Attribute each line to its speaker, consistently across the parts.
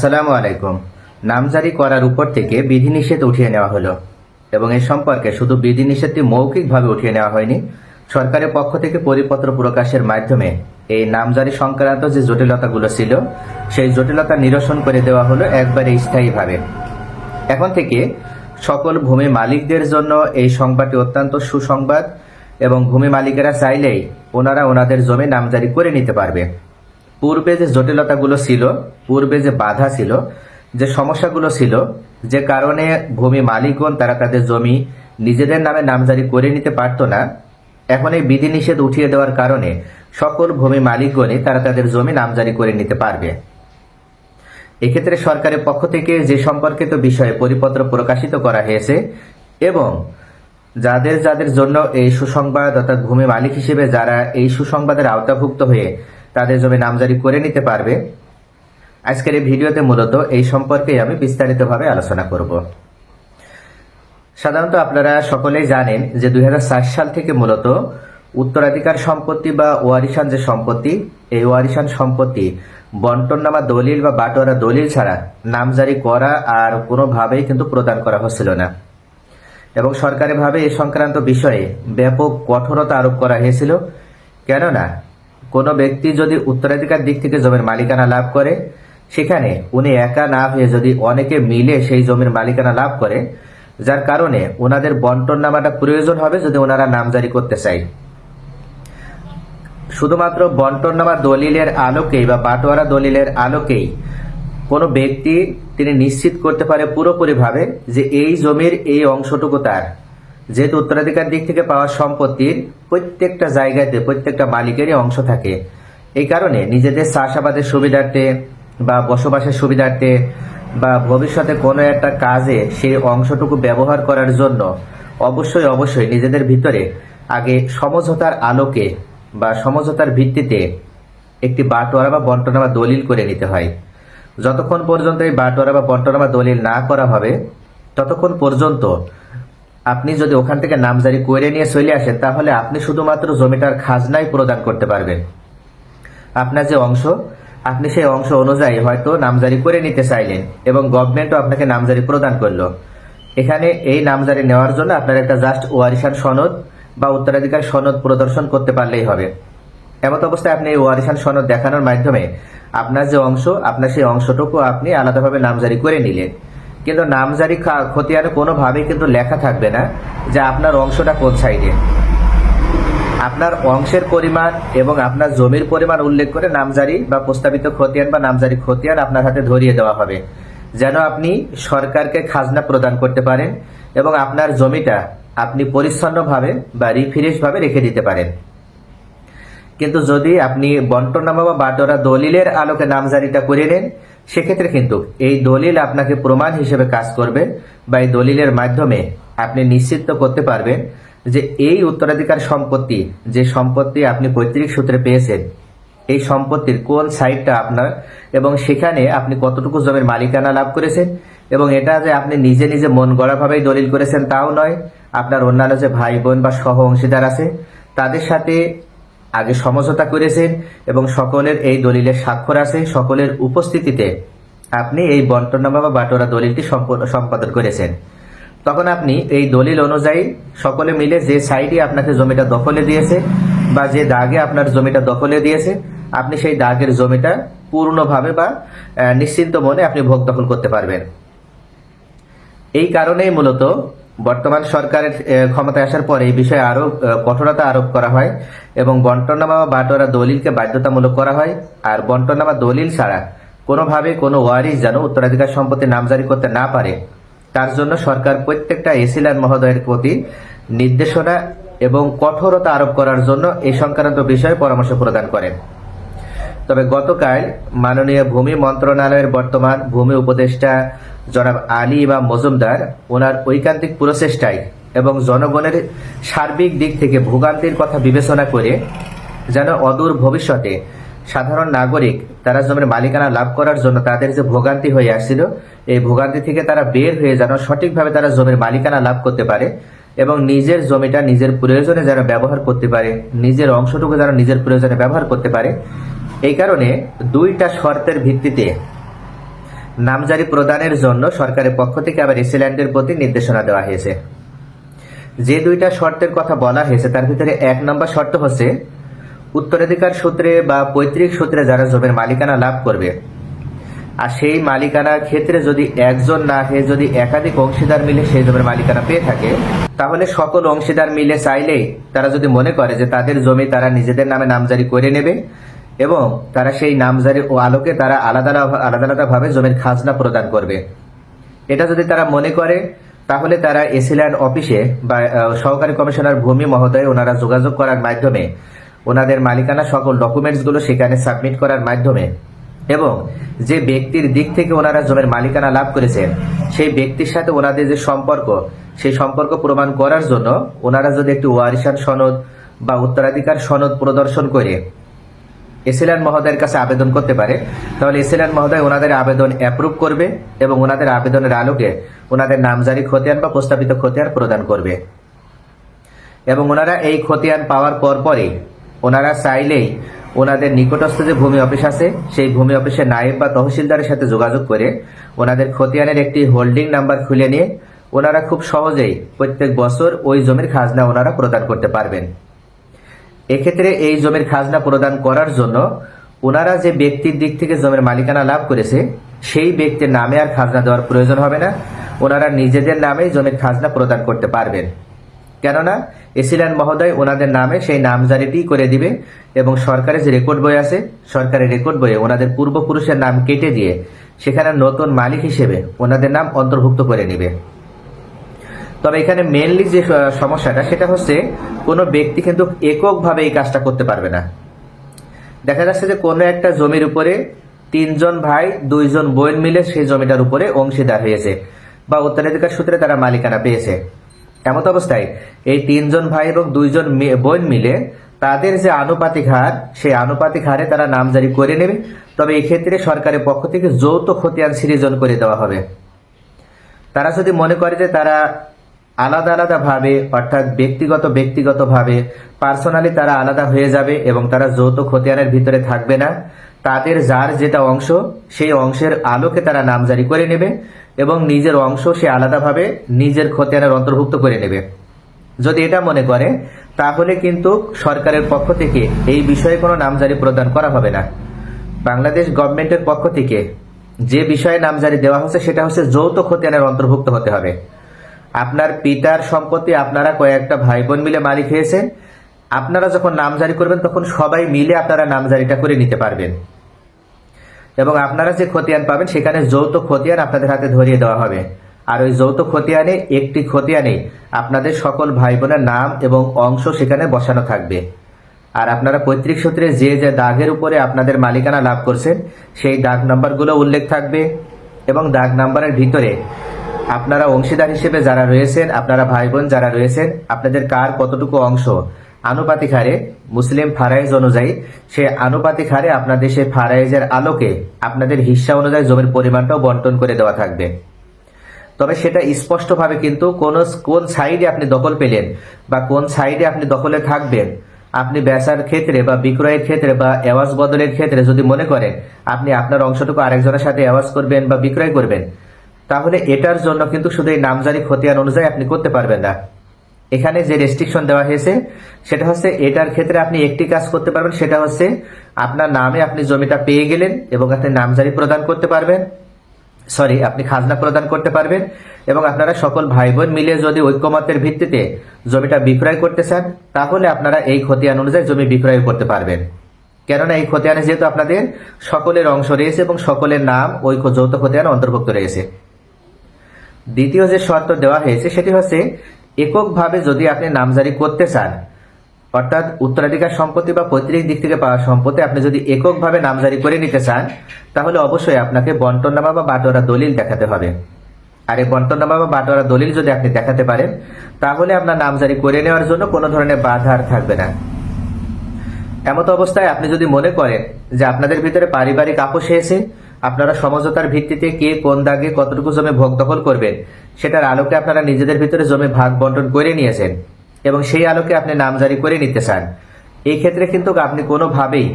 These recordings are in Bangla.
Speaker 1: আসসালামু আলাইকুম। নামজারি করার উপর থেকে বিধিনিষেধ উঠিয়ে নেওয়া হলো এবং এই সম্পর্কে শুধু বিধিনিষেধটি মৌখিকভাবে উঠিয়ে নেওয়া হয়নি, সরকারের পক্ষ থেকে পরিপত্র প্রকাশের মাধ্যমে এই নামজারি সংক্রান্ত যে জটিলতাগুলো ছিল, সেই জটিলতা নিরসন করে দেওয়া হলো একবারে স্থায়ীভাবে। এখন থেকে সকল ভূমি মালিকদের জন্য এই সংবাদটি অত্যন্ত সুসংবাদ এবং ভূমি মালিকেরা চাইলেই ওনারা ওনাদের জমি নামজারি করে নিতে পারবে। পূর্বে যে জটিলতাগুলো ছিল, পূর্বে যে বাধা ছিল, যে সমস্যাগুলো ছিল, যে কারণে ভূমি মালিকগণ তারা তাদের জমি নিজেদের নামে নামজারি করে নিতে পারতো না, এখন এই বিধিনিষেধ উঠিয়ে দেওয়ার কারণে সকল ভূমি মালিকগণই তারা তাদের জমি নামজারি করে নিতে পারবে। এক্ষেত্রে সরকারের পক্ষ থেকে যে সম্পর্কিত বিষয়ে পরিপত্র প্রকাশিত করা হয়েছে এবং যাদের যাদের জন্য এই সুসংবাদ অর্থাৎ ভূমি মালিক হিসেবে যারা এই সুসংবাদের আওতাভুক্ত হয়ে তাদের জমি নামজারি করে নিতে পারবে। আজকের এই ভিডিওতে মূলত এই সম্পর্কে আমি বিস্তারিতভাবে আলোচনা করব। সাধারণত আপনারা সকলেই জানেন যে দু হাজার চার সাল থেকে মূলত উত্তরাধিকার সম্পত্তি বা ওয়ারিশান যে সম্পত্তি, এই ওয়ারিশান সম্পত্তি বন্টন বন্টননামা দলিল বা বাটোয়ারা দলিল ছাড়া নামজারি করা আর কোনোভাবেই কিন্তু প্রদান করা হচ্ছিল না। এবং সরকারিভাবে এ সংক্রান্ত বিষয়ে ব্যাপক কঠোরতা আরোপ করা হয়েছিল। কেননা কোনো ব্যক্তি যদি উত্তরাধিকার দিক থেকে জমির মালিকানা লাভ করে, সেখানে উনি একা না হয়ে যদি অনেকে মিলে সেই জমির মালিকানা লাভ করে, যার কারণে ওনাদের বন্টন নামাটা প্রয়োজন হবে যদি ওনারা নামজারি করতে চায় শুধুমাত্র বন্টন নামা দলিলের আলোকেই বা বাটোয়ারা দলিলের আলোকেই কোনো ব্যক্তি তিনি নিশ্চিত করতে পারে পুরোপুরিভাবে যে এই জমির এই অংশটুকু তার। যেহেতু উত্তরাধিকার দিক থেকে পাওয়া সম্পত্তির প্রত্যেকটা জায়গাতে, প্রত্যেকটা মালিকেরই অংশ থাকে। এই কারণে নিজেদের চাষাবাদের সুবিধার্থে বা বসবাসের সুবিধার্থে বা ভবিষ্যতে কোনো একটা কাজে সেই অংশটুকু ব্যবহার করার জন্য অবশ্যই অবশ্যই নিজেদের ভিতরে আগে সমঝোতার আলোকে বা সমঝোতার ভিত্তিতে একটি বাটোয়ারা বা বন্টনা বা দলিল করে নিতে হয়। যতক্ষণ পর্যন্ত এই বাটোয়ারা বা বন্টনা বা দলিল না করা হবে, ততক্ষণ পর্যন্ত আপনি যদি ওখান থেকে নামজারি করে নিয়ে চলে আসেন, তাহলে আপনি শুধুমাত্র জমিটার খাজনাই প্রদান করতে পারবেন। আপনার যে অংশ, আপনি সেই অংশ অনুযায়ী হয়তো নামজারি করে নিতে চাইলেন এবং গভর্নমেন্টও আপনাকে নামজারি প্রদান করল। এখানে এই নামজারি নেওয়ার জন্য আপনার একটা জাস্ট ওয়ারিশান সনদ বা উত্তরাধিকার সনদ প্রদর্শন করতে পারলেই হবে। এমত অবস্থায় আপনি এই ওয়ারিশান সনদ দেখানোর মাধ্যমে আপনার যে অংশ, আপনার সেই অংশটুকু আপনি আলাদাভাবে নামজারি করে নিলেন। কিন্তু নামজারি খতিয়ানে কোনোভাবেই কিন্তু লেখা থাকবে না যে আপনার অংশটা কোন সাইডে। আপনার অংশের পরিমাণ এবং আপনার জমির পরিমাণ উল্লেখ করে নামজারি বা প্রস্তাবিত খতিয়ান বা নামজারি খতিয়ান আপনার হাতে ধরিয়ে দেওয়া হবে। যেন আপনি সরকারকে খাজনা প্রদান করতে পারেন এবং আপনার জমিটা আপনি পরিচ্ছন্নভাবে বা রিফ্রেশভাবে রেখে দিতে পারেন। কিন্তু যদি আপনি বন্টনামা বা বাটোরা দলিলের আলোকে নামজারিটা করে নেন, সেক্ষেত্রে কিন্তু এই দলিল আপনাকে প্রমাণ হিসেবে কাজ করবে বা এই দলিলের মাধ্যমে আপনি নিশ্চিত করতে পারবেন যে এই উত্তরাধিকার সম্পত্তি, যে সম্পত্তি আপনি পৈতৃক সূত্রে পেয়েছেন, এই সম্পত্তির কোন সাইডটা আপনার এবং সেখানে আপনি কতটুকু জমির মালিকানা লাভ করেছেন এবং এটা যে আপনি নিজে নিজে মন গড়াভাবেই দলিল করেছেন তাও নয়। আপনার অন্যান্য যে ভাই বোন বা সহ অংশীদার আছে, তাদের সাথে আগে সমঝোতা করেছেন এবং সকলের এই দলিলের স্বাক্ষর আছে, সকলের উপস্থিতিতে আপনি এই বন্টনামা বা বাটোরা দলিলটি সম্প- সম্পাদন করেছেন। তখন আপনি এই দলিল অনুযায়ী সকলে মিলে যে সাইডে আপনাকে জমিটা দখলে দিয়েছে বা যে দাগে আপনার জমিটা দখলে দিয়েছে, আপনি সেই দাগের জমিটা পূর্ণভাবে বা নিশ্চিন্ত মনে আপনি ভোগ দখল করতে পারবেন। এই কারণেই মূলত বর্তমান সরকারের ক্ষমতায় আসার পরে এই বিষয়ে আরও কঠোরতা আরোপ করা হয় এবং বন্টনামা বা বাটোয়ারা দলিলকে বাধ্যতামূলক করা হয়। আর বন্টনামা দলিল ছাড়া কোনোভাবে কোনো ওয়ারিস যেন উত্তরাধিকার সম্পত্তি নামজারি করতে না পারে, তার জন্য সরকার প্রত্যেকটা এসিলার মহোদয়ের প্রতি নির্দেশনা এবং কঠোরতা আরোপ করার জন্য এই সংক্রান্ত বিষয়ে পরামর্শ প্রদান করেন তবে গতকাল মাননীয় ভূমি মন্ত্রণালয়ের বর্তমান ভূমি উপদেষ্টা জনাব আলী বা মজুমদার, ওনার ঐকান্তিক প্রচেষ্টায় এবং জনগণের সার্বিক দিক থেকে ভোগান্তির কথা বিবেচনা করে যেন অদূর ভবিষ্যতে সাধারণ নাগরিক তারা জমির মালিকানা লাভ করার জন্য তাদের যে ভোগান্তি হয়ে আসছিল, এই ভোগান্তি থেকে তারা বের হয়ে যেন সঠিকভাবে তারা জমির মালিকানা লাভ করতে পারে এবং নিজের জমিটা নিজের প্রয়োজনে যেন ব্যবহার করতে পারে, নিজের অংশটুকু যেন নিজের প্রয়োজনে ব্যবহার করতে পারে। এই কারণে দুইটা শর্তের ভিত্তিতে নামজারি প্রদানের জন্য সরকারের পক্ষ থেকে আবার এসিল্যান্ডের প্রতি নির্দেশনা দেওয়া হয়েছে। যে দুইটা শর্তের কথা বলা হয়েছে, তার ভিতরে এক নম্বর শর্ত হচ্ছে, উত্তরাধিকার সূত্রে বা পৈতৃক সূত্রে যারা জমির মালিকানা লাভ করবে, আর সেই মালিকানার ক্ষেত্রে যদি একজন না হয়ে যদি একাধিক অংশীদার মিলে সেই জমির মালিকানা পেয়ে থাকে, তাহলে সকল অংশীদার মিলে চাইলেই তারা যদি মনে করে যে তাদের জমি তারা নিজেদের নামে নামজারি করে নেবে এবং তারা সেই নামজারি ও আলোকে তারা আলাদা আলাদা আলাদাভাবে জমির খাজনা প্রদান করবে। এটা যদি তারা মনে করে, তাহলে তারা এসিল্যান্ড অফিসে বা সহকারী কমিশনার ভূমি মহোদয় ওনারা যোগাযোগ করার মাধ্যমে, ওনাদের মালিকানা সকল ডকুমেন্টসগুলো সেখানে সাবমিট করার মাধ্যমে এবং যে ব্যক্তির দিক থেকে ওনারা জমির মালিকানা লাভ করেছেন, সেই ব্যক্তির সাথে ওনাদের যে সম্পর্ক, সেই সম্পর্ক প্রমাণ করার জন্য ওনারা যদি একটি ওয়ারিশান সনদ বা উত্তরাধিকার সনদ প্রদর্শন করে এসিল্যান্ড মহোদয়ের কাছে আবেদন করতে পারে, তাহলে এসিল্যান্ড মহোদয় ওনাদের আবেদন অ্যাপ্রুভ করবে এবং ওনাদের আবেদনের আলোকে ওনাদের নামজারি খতিয়ান বা প্রস্তাবিত খতিয়ান প্রদান করবে। এবং ওনারা এই খতিয়ান পাওয়ার পর পরে ওনারা চাইলেই ওনাদের নিকটস্থ যে ভূমি অফিস আছে, সেই ভূমি অফিসের নায়েব বা তহসিলদারের সাথে যোগাযোগ করে ওনাদের খতিয়ানের একটি হোল্ডিং নাম্বার খুলে নিয়ে ওনারা খুব সহজেই প্রত্যেক বছর ওই জমির খাজনা ওনারা প্রদান করতে পারবেন। এক্ষেত্রে এই জমির খাজনা প্রদান করার জন্য ওনারা যে ব্যক্তির দিক থেকে জমির মালিকানা লাভ করেছে, সেই ব্যক্তির নামে আর খাজনা দেওয়ার প্রয়োজন হবে না। ওনারা নিজেদের নামেই জমির খাজনা প্রদান করতে পারবেন। কেননা এসিল্যান্ড মহোদয় ওনাদের নামে সেই নামজারিটি করে দিবে এবং সরকারের যে রেকর্ড বই আছে, সরকারের রেকর্ড বইয়ে ওনাদের পূর্বপুরুষের নাম কেটে দিয়ে সেখানে নতুন মালিক হিসেবে ওনাদের নাম অন্তর্ভুক্ত করে নেবে। তবে এখানে মেনলি যে সমস্যাটা, সেটা হচ্ছে কোনো ব্যক্তি কিন্তু এককভাবে এই কাজটা করতে পারবে না। দেখা যাচ্ছে যে কোনো একটা জমির উপরে তিনজন ভাই, দুইজন বোন মিলে সেই জমিটার উপরে অংশীদার হয়েছে বা উত্তরাধিকার সূত্রে তারা মালিকানা পেয়েছে। এমত অবস্থায় এই তিনজন ভাই এবং দুইজন বোন মিলে তাদের যে আনুপাতিক হার, সেই আনুপাতিক হারে তারা নামজারি করে নেবে। তবে এক্ষেত্রে সরকারের পক্ষ থেকে যৌথ খতিয়ান সৃজন করে দেওয়া হবে। তারা যদি মনে করে যে তারা আলাদা আলাদা ভাবে, অর্থাৎ ব্যক্তিগত ব্যক্তিগত ভাবে পার্সোনালি তারা আলাদা হয়ে যাবে এবং তারা যৌথ খতিয়ানের ভিতরে থাকবে না। তাদের যার যেটা অংশ, সেই অংশের আলোকে তারা নামজারি করে নেবে এবং নিজের অংশ সে আলাদাভাবে নিজের খতিয়ানের অন্তর্ভুক্ত করে নেবে। যদি এটা মনে করে, তাহলে কিন্তু সরকারের পক্ষ থেকে এই বিষয়ে কোনো নামজারি প্রদান করা হবে না। বাংলাদেশ গভর্নমেন্টের পক্ষ থেকে যে বিষয়ে নামজারি দেওয়া হচ্ছে, সেটা হচ্ছে যৌথ খতিয়ানের অন্তর্ভুক্ত হতে হবে। আপনার পিতার সম্পত্তি আপনারা কয়েকটা ভাই বোন মিলে মালিক হয়েছেন। আপনারা যখন নামজারি করবেন, তখন সবাই মিলে আপনারা নামজারিটা করে নিতে পারবেন। এবং আপনারা যে খতিয়ান পাবেন, সেখানে যৌথ খতিয়ান আপনাদের হাতে ধরিয়ে দেওয়া হবে। আর ওই যৌথ খতিয়ানে একটি খতিয়ানে আপনাদের সকল ভাই বোনের নাম এবং অংশ সেখানে বসানো থাকবে। আর আপনারা পৈতৃক সূত্রে যে যে দাগের উপরে আপনাদের মালিকানা লাভ করছেন, সেই দাগ নাম্বারগুলো উল্লেখ থাকবে। এবং দাগ নাম্বারের ভিতরে আপনারা অংশীদার হিসেবে যারা রয়েছেন, আপনারা ভাই বোন যারা রয়েছেন, আপনাদের কার কতটুকু অংশ? আনুপাতিক হারে মুসলিম ফারাইজ অনুযায়ী, সে আনুপাতিক হারে আপনাদের সেই ফারাইজের আলোকে আপনাদের হিস্সা অনুযায়ী জমির পরিমাণটাও বন্টন করে দেওয়া থাকবে। তবে সেটা স্পষ্টভাবে কিন্তু কোন কোন সাইডে আপনি দখল পেলেন বা কোন সাইডে আপনি দখলে থাকবেন, আপনি বেচার ক্ষেত্রে বা বিক্রয়ের ক্ষেত্রে বা এওয়াজ বদলের ক্ষেত্রে যদি মনে করেন, আপনি আপনার অংশটুকু আরেকজনের সাথে এওয়াজ করবেন বা বিক্রয় করবেন তাহলে এটার জন্য কিন্তু শুধু এই নামজারি খতিয়ান অনুযায়ী আপনি করতে পারবেন না। এখানে যে রেস্ট্রিকশন দেওয়া হয়েছে, সেটা হচ্ছে এটার ক্ষেত্রে আপনি একটি কাজ করতে পারবেন, সেটা হচ্ছে আপনার নামে আপনি জমিটা পেয়ে গেলেন এবং আপনি নামজারি প্রদান করতে পারবেন। সরি আপনি খাজনা প্রদান করতে পারবেন এবং আপনারা সকল ভাই বোন মিলে যদি ঐক্যমতের ভিত্তিতে জমিটা বিক্রয় করতে চান, তাহলে আপনারা এই খতিয়ান অনুযায়ী জমি বিক্রয় করতে পারবেন। কেননা এই খতিয়ানে যেহেতু আপনাদের সকলের অংশ রয়েছে এবং সকলের নাম ওই যৌথ খতিয়ানে অন্তর্ভুক্ত রয়েছে। দ্বিতীয় যে শর্ত দেওয়া হয়েছে, সেটি হচ্ছে এককভাবে যদি আপনি নামজারি করতে চান, অর্থাৎ উত্তরাধিকার সম্পত্তি বা পৈতৃক দিক থেকে পাওয়া সম্পত্তি আপনি যদি এককভাবে নামজারি করে নিতে চান, তাহলে অবশ্যই আপনাকে বন্টননামা বা বাটোয়ারা দলিল দেখাতে হবে। আর এই বন্টননামা বা বাটোয়ারা দলিল যদি আপনি দেখাতে পারেন, তাহলে আপনার নামজারি করে নেওয়ার জন্য কোনো ধরনের বাধা আর থাকবে না। এমত অবস্থায় আপনি যদি মনে করেন যে আপনাদের ভিতরে পারিবারিক আপোষ হয়েছে আপনারা সমঝোতার ভিত্তিতে কে কোন দাগে কতটুকু জমি ভোগ দখল করবেন, সেটার আলোকে আপনারা নিজেদের ভিতরে জমি ভাগ বন্টন করে নিয়েছেন এবং সেই আলোকে আপনি নামজারি করে নিতে চান। এই ক্ষেত্রে কিন্তু আপনি কোনোভাবেই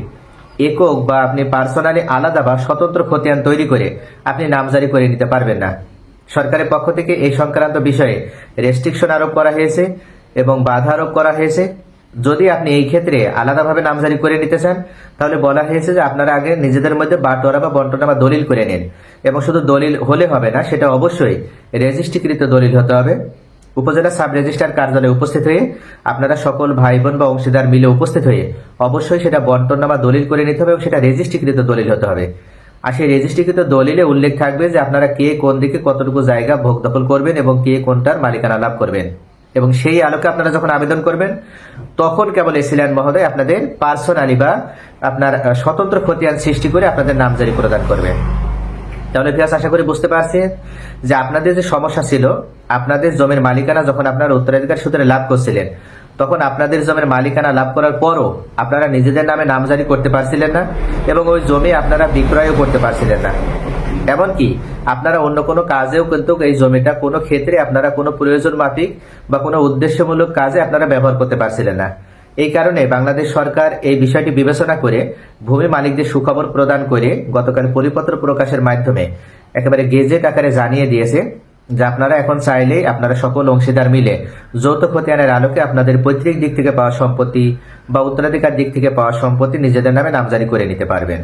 Speaker 1: একক বা আপনি পার্সোনালি আলাদা বা স্বতন্ত্র খতিয়ান তৈরি করে আপনি নামজারি করে নিতে পারবেন না। সরকারের পক্ষ থেকে এই সংক্রান্ত বিষয়ে রেস্ট্রিকশন আরোপ করা হয়েছে এবং বাধা আরোপ করা হয়েছে। যদি আপনি এই ক্ষেত্রে আলাদাভাবে নামজারি করে নিতে চান, তাহলে বলা হয়েছে যে আপনারা আগে নিজেদের মধ্যে বাটোয়ারা বা বন্টনা বা দলিল করে নিন। এবং শুধু দলিল হলে হবে না, সেটা অবশ্যই রেজিস্ট্রিকৃত দলিল হতে হবে। উপজেলা সাব রেজিস্ট্রার কার্যালয়ে উপস্থিত হয়ে আপনারা সকল ভাই বোন বা অংশীদার মিলে উপস্থিত হয়ে অবশ্যই সেটা বন্টনা বা দলিল করে নিতে হবে এবং সেটা রেজিস্ট্রিকৃত দলিল হতে হবে। আর সেই রেজিস্ট্রিকৃত দলিলে উল্লেখ থাকবে যে আপনারা কে কোন দিকে কতটুকু জায়গা ভোগ দখল করবেন এবং কে কোনটার মালিকানা লাভ করবেন। এবং সেই আলোকে আপনারা যখন আবেদন করবেন, তখন কেবল এসিল্যান্ড মহোদয় আপনাদের পার্সোনালি বা আপনার স্বতন্ত্র খতিয়ান সৃষ্টি করে আপনাদের নামজারি প্রদান করবেন তাহলে ভিয়াস আশা করি বুঝতে পারছেন যে আপনাদের যে সমস্যা ছিল, আপনাদের জমির মালিকানা যখন আপনারা উত্তরাধিকার সূত্রে লাভ করছিলেন, তখন আপনাদের জমির মালিকানা লাভ করার পরও আপনারা নিজেদের নামে নামজারি করতে পারছিলেন না এবং ওই জমি আপনারা বিক্রয়ও করতে পারছিলেন না। এমনকি আপনারা অন্য কোনো কাজেও কিন্তু এই জমিটা কোনো ক্ষেত্রে আপনারা কোনো প্রয়োজন মাফিক বা কোনো উদ্দেশ্যমূলক কাজে আপনারা ব্যবহার করতে পারছিলেন না। এই কারণে বাংলাদেশ সরকার এই বিষয়টি বিবেচনা করে ভূমি মালিকদের সুখবর প্রদান করে গতকাল পরিপত্র প্রকাশের মাধ্যমে একেবারে গেজেট আকারে জানিয়ে দিয়েছে যে আপনারা এখন চাইলেই আপনারা সকল অংশীদার মিলে যৌথ খতিয়ানের আলোকে আপনাদের পৈতৃক দিক থেকে পাওয়া সম্পত্তি বা উত্তরাধিকার দিক থেকে পাওয়া সম্পত্তি নিজেদের নামে নামজারি করে নিতে পারবেন।